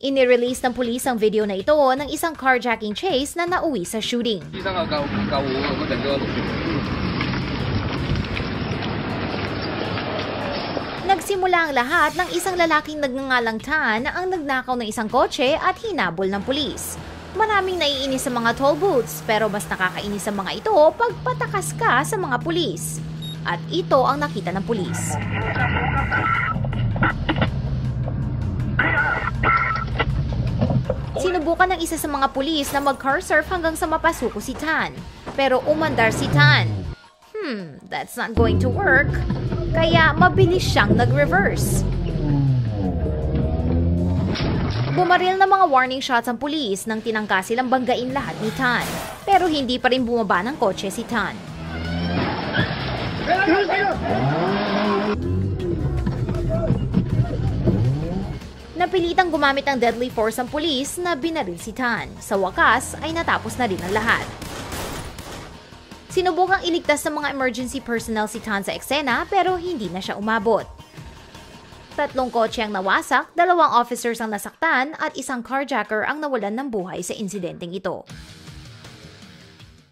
Inirelease ng pulis ang video na ito ng isang carjacking chase na nauwi sa shooting. Nagsimula ang lahat ng isang lalaking nagngangalang Tan na ang nagnakaw ng isang kotse at hinabol ng pulis. Maraming naiinis sa mga toll booths pero mas nakakainis sa mga ito pag patakas ka sa mga pulis. At ito ang nakita ng pulis. Sinubukan ng isa sa mga pulis na mag-car surf hanggang sa mapasuko si Tan. Pero umandar si Tan. Hmm, that's not going to work. Kaya mabilis siyang nag-reverse. Bumaril ng mga warning shots ang pulis nang tinangka silang banggain lahat ni Tan. Pero hindi pa rin bumaba ng kotse si Tan. Napilitang gumamit ng deadly force ang pulis na binaril si Tan. Sa wakas ay natapos na rin ang lahat. Sinubukang iligtas ng mga emergency personnel si Tan sa eksena pero hindi na siya umabot. Tatlong kotse ang nawasak, dalawang officers ang nasaktan at isang carjacker ang nawalan ng buhay sa insidenteng ito.